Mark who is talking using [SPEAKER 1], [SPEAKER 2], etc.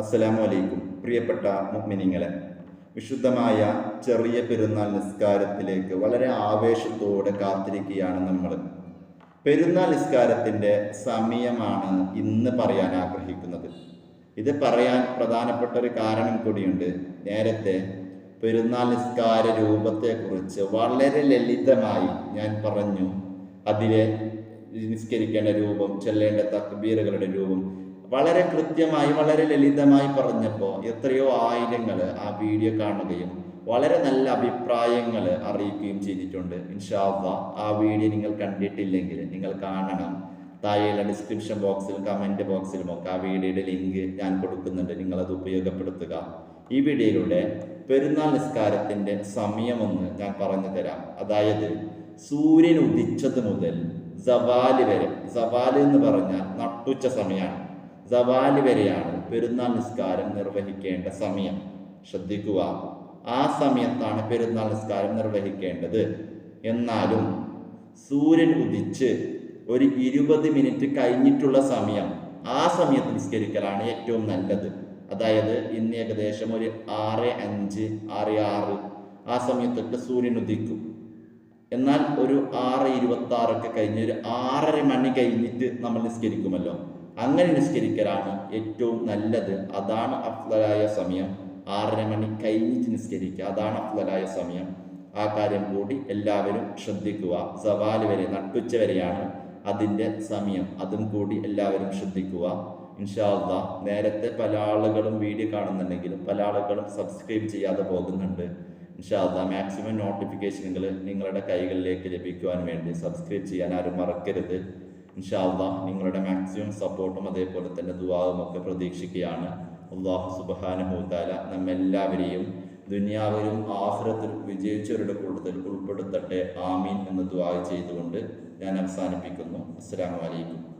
[SPEAKER 1] അസ്സലാമു അലൈക്കും പ്രിയപ്പെട്ട മുഅ്മിനീങ്ങളെ വിശുദ്ധമായ ചെറിയ പെരുന്നാൾ നിസ്കാരത്തിലേക്ക് വളരെ ആവേശത്തോടെ കാത്തിരിക്കുകയാണ് നമ്മൾ. പെരുന്നാൾ നിസ്കാരത്തിന്റെ സമയമാണ് ഇന്ന് പറയാൻ ആഗ്രഹിക്കുന്നത്. ഇത് പറയാൻ പ്രധാനപ്പെട്ട ഒരു കാരണം കൂടിയുണ്ട്. നേരത്തെ പെരുന്നാൾ നിസ്കാര രൂപത്തെക്കുറിച്ച് വളരെ ലളിതമായി ഞാൻ പറഞ്ഞു. അതിലെ നിസ്കരിക്കേണ്ട രൂപം ചെല്ലേണ്ട തക്ബീറുകളുടെ രൂപം വളരെ കൃത്യമായി വളരെ ലളിതമായി പറഞ്ഞപ്പോൾ എത്രയോ ആയിരങ്ങൾ ആ വീഡിയോ കാണുകയും വളരെ നല്ല അഭിപ്രായങ്ങൾ അറിയിക്കുകയും ചെയ്തിട്ടുണ്ട്. ഇൻഷാല്ല ആ വീഡിയോ നിങ്ങൾ കണ്ടിട്ടില്ലെങ്കിൽ നിങ്ങൾ കാണണം. താഴെയുള്ള ഡിസ്ക്രിപ്ഷൻ ബോക്സിലും കമന്റ് ബോക്സിലും ഒക്കെ ആ വീഡിയോയുടെ ലിങ്ക് ഞാൻ കൊടുക്കുന്നുണ്ട്. നിങ്ങളത് ഉപയോഗപ്പെടുത്തുക. ഈ വീഡിയോയിലൂടെ പെരുന്നാൾ നിസ്കാരത്തിന്റെ സമയമൊന്ന് ഞാൻ പറഞ്ഞു തരാം. അതായത് സൂര്യൻ ഉദിച്ചത് മുതൽ സവാൽ വരെ സവാൽ എന്ന് പറഞ്ഞാൽ നട്ടുച്ച സമയമാണ്. സവാൽ വരെയാണ് പെരുന്നാൾ നിസ്കാരം നിർവഹിക്കേണ്ട സമയം. ശ്രദ്ധിക്കുക ആ സമയത്താണ് പെരുന്നാൾ നിസ്കാരം നിർവഹിക്കേണ്ടത്. എന്നാലും സൂര്യൻ ഉദിച്ച് ഒരു ഇരുപത് മിനിറ്റ് കഴിഞ്ഞിട്ടുള്ള സമയം ആ സമയത്ത് നിസ്കരിക്കലാണ് ഏറ്റവും നല്ലത്. അതായത് ഇന്ന് ഏകദേശം ഒരു ആറ് അഞ്ച് ആറ് ആറ് ആ സമയത്തൊക്കെ സൂര്യൻ ഉദിക്കും. എന്നാൽ ഒരു ആറ് ഇരുപത്തി ആറൊക്കെ കഴിഞ്ഞ് ഒരു ആറര മണി കഴിഞ്ഞിട്ട് നമ്മൾ നിസ്കരിക്കുമല്ലോ. അങ്ങനെ നിസ്കരിക്കലാണ് ഏറ്റവും നല്ലത്. അതാണ് അഫ്ലലായ സമയം. ആറര മണി കഴിഞ്ഞിട്ട് നിസ്കരിക്കുക. അതാണ് അഫ്ലലായ സമയം. ആ കാര്യം കൂടി എല്ലാവരും ശ്രദ്ധിക്കുക. സവാൽ വരെ നട്ടുച്ച വരെയാണ് അതിന്റെ സമയം. അതും കൂടി എല്ലാവരും ശ്രദ്ധിക്കുക. ഇൻഷാല്ല നേരത്തെ പല ആളുകളും വീഡിയോ കാണുന്നുണ്ടെങ്കിലും പല ആളുകളും സബ്സ്ക്രൈബ് ചെയ്യാതെ പോകുന്നുണ്ട്. ഇൻഷാല്ല മാക്സിമം നോട്ടിഫിക്കേഷനുകൾ നിങ്ങളുടെ കൈകളിലേക്ക് ലഭിക്കുവാൻ വേണ്ടി സബ്സ്ക്രൈബ് ചെയ്യാൻ ആരും മറക്കരുത്. ഇൻഷാല്ല നിങ്ങളുടെ മാക്സിമം സപ്പോർട്ടും അതേപോലെ തന്നെ ദുവാവും ഒക്കെ പ്രതീക്ഷിക്കുകയാണ്. അള്ളാഹു സുബാനുഹൂത്താല നമ്മെല്ലാവരെയും ദുനിയാവിലും ആഹ്രത്തിൽ വിജയിച്ചവരുടെ കൂട്ടത്തിൽ ഉൾപ്പെടുത്തട്ടെ. ആമീൻ എന്ന് ദുവാ ചെയ്തുകൊണ്ട് ഞാൻ അവസാനിപ്പിക്കുന്നു. അസ്സാം വലൈക്കും